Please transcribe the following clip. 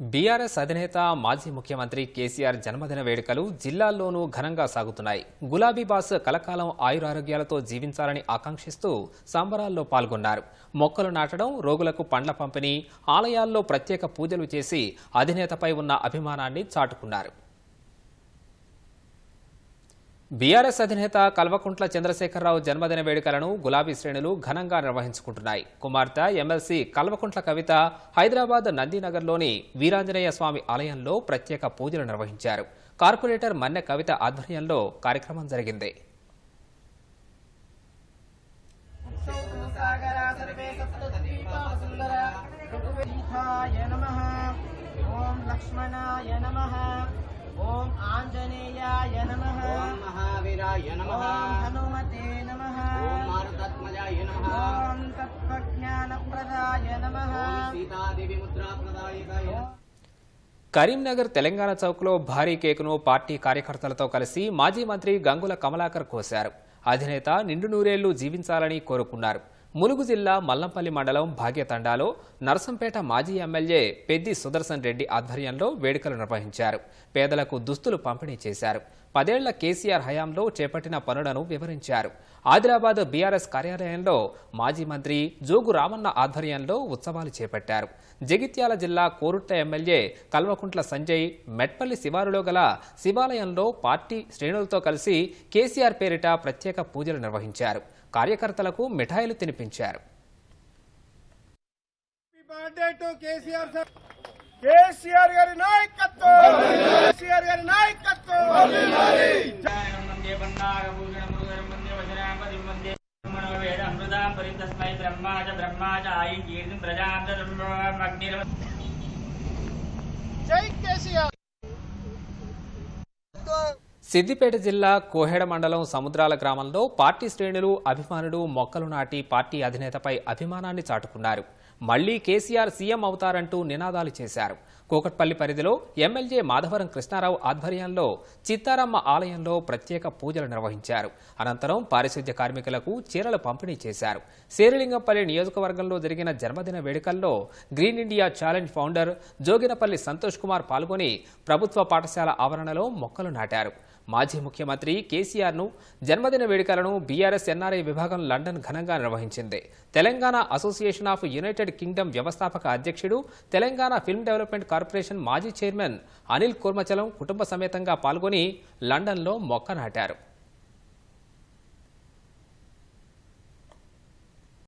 BRS అధినేత మాజీ ముఖ్యమంత్రి కేసీఆర్ జన్మదిన వేడుకలు జిల్లాల్లోనూ ఘనంగా సాగుతున్నాయి. గులాబీ బాస్ కలకాలం ఆయురారోగ్యాలతో జీవించాలని ఆకాంక్షిస్తూ సంబరాల్లో పాల్గొన్నారు. మొక్కలు నాటడం రోగులకు పండ్ల పంపిణీ ఆలయాల్లో ప్రత్యేక పూజలు చేసి అధినేతపై ఉన్న అభిమానాన్ని చాటుకున్నారు. బీఆర్ఎస్ అధినేత కల్వకుంట్ల చంద్రశేఖరరావు జన్మదిన వేడుకలను గులాబీ శ్రేణులు ఘనంగా నిర్వహించుకుంటున్నాయి. కుమార్తె ఎమ్మెల్సీ కల్వకుంట్ల కవిత హైదరాబాద్ నందినగర్లోని వీరాంజనేయ స్వామి ఆలయంలో ప్రత్యేక పూజలు నిర్వహించారు. కార్పొరేటర్ మన్నె కవిత ఆధ్వర్యంలో కార్యక్రమం జరిగింది. ఓం లక్ష్మణాయ ఓం కరీంనగర్ తెలంగాణ చౌక్లో భారీ కేకును పార్టీ కార్యకర్తలతో కలిసి మాజీ మంత్రి గంగుల కమలాకర్ కోశారు. అధినేత నిండు నూరేళ్ళు జీవించాలని కోరుకున్నారు. ములుగు జిల్లా మల్లంపల్లి మండలం భాగ్యతండాలో నరసంపేట మాజీ ఎమ్మెల్యే పెద్ది సుదర్శన్ రెడ్డి ఆధ్వర్యంలో వేడుకలు నిర్వహించారు. పేదలకు దుస్తులు పంపిణీ చేశారు. పదేళ్ళ కేసీఆర్ హయాంలో చేపట్టిన పనులను వివరించారు. ఆదిలాబాద్ బీఆర్ఎస్ కార్యాలయంలో మాజీ మంత్రి జోగు రామన్న ఆధ్వర్యంలో ఉత్సవాలు చేపట్టారు. జగిత్యాల జిల్లా కోరుట్ట ఎమ్మెల్యే కల్వకుంట్ల సంజయ్ మెట్పల్లి శివారులో గల శివాలయంలో పార్టీ శ్రేణులతో కలిసి కేసీఆర్ పేరిట ప్రత్యేక పూజలు నిర్వహించారు. కార్యకర్తలకు మిఠాయిలు తినిపించారు. Birthday to KCR sir KCR గారి నాయకత్వం కేసీఆర్ గారి నాయకత్వం. అమృతాం పరితస్మై బ్రహ్మా చ బ్రహ్మా చ ఆయి కీర్తిం ప్రజాం చ సిద్దిపేట జిల్లా కోహెడ మండలం సముద్రాల గ్రామంలో పార్టీ శ్రేణులు అభిమానులు మొక్కలు నాటి పార్టీ అధినేతపై అభిమానాన్ని చాటుకున్నారు. మళ్ళీ కేసీఆర్ సీఎం అవుతారంటూ నినాదాలు చేశారు. కూకట్పల్లి పరిధిలో ఎమ్మెల్యే మాధవరం కృష్ణారావు ఆధ్వర్యంలో చిత్తారమ్మ ఆలయంలో ప్రత్యేక పూజలు నిర్వహించారు. అనంతరం పారిశుద్ధ్య కార్మికులకు చీరలు పంపిణీ చేశారు. శేరిలింగంపల్లి నియోజకవర్గంలో జరిగిన జన్మదిన వేడుకల్లో green India challenge founder Joginapally Santosh Kumar పాల్గొని ప్రభుత్వ పాఠశాల ఆవరణలో మొక్కలు నాటారు. మాజీ ముఖ్యమంత్రి కేసీఆర్ను జన్మదిన వేడుకలను బీఆర్ఎస్ ఎన్ఆర్ఐ విభాగం లండన్ ఘనంగా నిర్వహించింది. Telangana association of united kingdom వ్యవస్థాపక అధ్యక్షుడు తెలంగాణ ఫిల్మ్ డెవలప్మెంట్ కార్పొరేషన్ మాజీ చైర్మన్ అనిల్ కూర్మచలం కుటుంబ సమేతంగా పాల్గొని లండన్లో మొక్క నాటారు